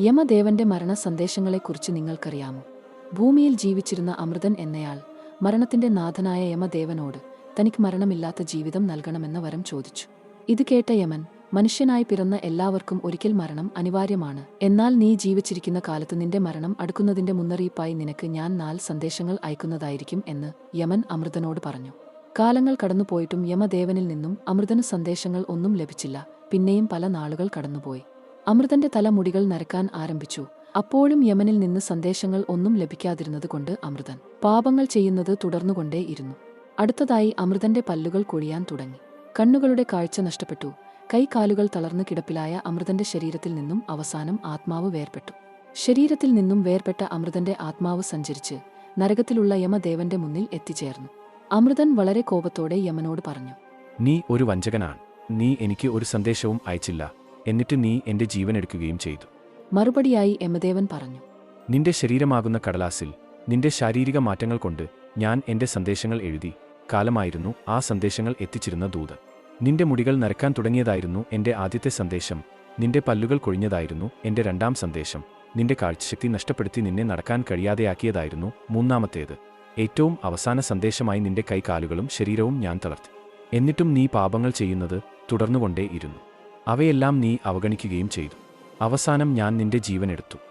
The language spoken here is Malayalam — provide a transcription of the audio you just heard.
യമദേവന്റെ മരണ സന്ദേശങ്ങളെക്കുറിച്ച് നിങ്ങൾക്കറിയാമോ? ഭൂമിയിൽ ജീവിച്ചിരുന്ന അമൃതൻ എന്നയാൾ മരണത്തിന്റെ നാഥനായ യമദേവനോട് തനിക്ക് മരണമില്ലാത്ത ജീവിതം നൽകണമെന്ന വരം ചോദിച്ചു. ഇത് കേട്ട യമൻ മനുഷ്യനായി പിറന്ന എല്ലാവർക്കും ഒരിക്കൽ മരണം അനിവാര്യമാണ്. എന്നാൽ നീ ജീവിച്ചിരിക്കുന്ന കാലത്ത് നിന്റെ മരണം അടുക്കുന്നതിന്റെ മുന്നറിയിപ്പായി നിനക്ക് ഞാൻ നാല് സന്ദേശങ്ങൾ അയക്കുന്നതായിരിക്കും എന്ന് യമൻ അമൃതനോട് പറഞ്ഞു. കാലങ്ങൾ കടന്നുപോയിട്ടും യമദേവനിൽ നിന്നും അമൃതന് സന്ദേശങ്ങൾ ഒന്നും ലഭിച്ചില്ല. പിന്നെയും പല നാളുകൾ കടന്നുപോയി. അമൃതന്റെ തലമുടികൾ നരക്കാൻ ആരംഭിച്ചു. അപ്പോഴും യമനിൽ നിന്ന് സന്ദേശങ്ങൾ ഒന്നും ലഭിക്കാതിരുന്നതുകൊണ്ട് അമൃതൻ പാപങ്ങൾ ചെയ്യുന്നത് തുടർന്നുകൊണ്ടേയിരുന്നു അടുത്തതായി അമൃതന്റെ പല്ലുകൾ കൊഴിയാൻ തുടങ്ങി. കണ്ണുകളുടെ കാഴ്ച നഷ്ടപ്പെട്ടു. കൈകാലുകൾ തളർന്നു കിടപ്പിലായ അമൃതന്റെ ശരീരത്തിൽ നിന്നും അവസാനം ആത്മാവ് വേർപെട്ടു ശരീരത്തിൽ നിന്നും വേർപെട്ട അമൃതന്റെ ആത്മാവ് സഞ്ചരിച്ച് നരകത്തിലുള്ള യമദേവന്റെ മുന്നിൽ എത്തിച്ചേർന്നു. അമൃതൻ വളരെ കോപത്തോടെ യമനോട് പറഞ്ഞു നീ ഒരു വഞ്ചകനാണ്. നീ എനിക്ക് ഒരു സന്ദേശവും അയച്ചില്ല. എന്നിട്ട് നീ എന്റെ ജീവൻ എടുക്കുകയും ചെയ്തു. മറുപടിയായി യമദേവൻ പറഞ്ഞു നിന്റെ ശരീരമാകുന്ന കടലാസിൽ നിന്റെ ശാരീരിക മാറ്റങ്ങൾ കൊണ്ട് ഞാൻ എന്റെ സന്ദേശങ്ങൾ എഴുതി കാലമായിരുന്നു ആ സന്ദേശങ്ങൾ എത്തിച്ചിരുന്ന ദൂത് നിന്റെ മുടികൾ നരക്കാൻ തുടങ്ങിയതായിരുന്നു എന്റെ ആദ്യത്തെ സന്ദേശം. നിന്റെ പല്ലുകൾ കൊഴിഞ്ഞതായിരുന്നു എന്റെ രണ്ടാം സന്ദേശം. നിന്റെ കാഴ്ചശക്തി നഷ്ടപ്പെടുത്തി നിന്നെ നടക്കാൻ കഴിയാതെയാക്കിയതായിരുന്നു മൂന്നാമത്തേത്. ഏറ്റവും അവസാന സന്ദേശമായി നിന്റെ കൈകാലുകളും ശരീരവും ഞാൻ തളർത്തി. എന്നിട്ടും നീ പാപങ്ങൾ ചെയ്യുന്നത് തുടർന്നുകൊണ്ടേയിരുന്നു. അവയെല്ലാം നീ അവഗണിക്കുകയും ചെയ്തു. അവസാനം ഞാൻ നിന്റെ ജീവൻ എടുത്തു